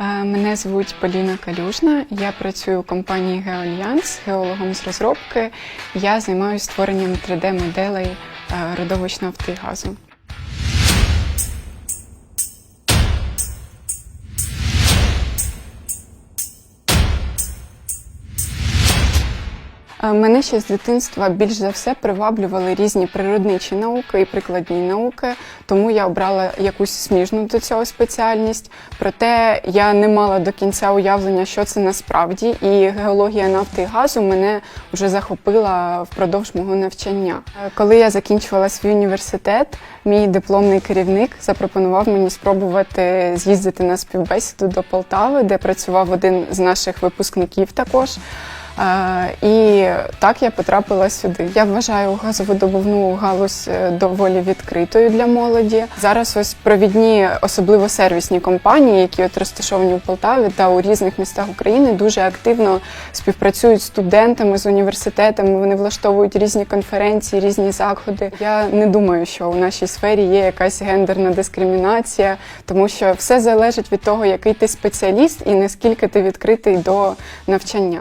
Е, Мене звуть Поліна Калюжна. Я працюю у компанії Геоальянс геологом з розробки. Я займаюся створенням 3D-моделей е, родовищ Мене ще з дитинства більш за все приваблювали різні природничі науки і прикладні науки, тому я обрала якусь сміжну до цього спеціальність. Проте я не мала до кінця уявлення, що це насправді, і геологія нафти і газу мене вже захопила впродовж мого навчання. Е, Коли я закінчувала свій університет, мій дипломний керівник запропонував мені спробувати з'їздити на співбесіду до Полтави, де працював один з наших випускників також. І так я потрапила сюди. Я вважаю газовидобувну галузь е, доволі відкритою для молоді. Зараз ось провідні, особливо сервісні компанії, які от розташовані у Полтаві та у різних містах України, дуже активно співпрацюють з студентами з університетами. Вони влаштовують різні конференції, різні заходи. Я не думаю, що у нашій сфері є якась гендерна дискримінація, тому що все залежить від того, який ти спеціаліст і наскільки ти відкритий до навчання.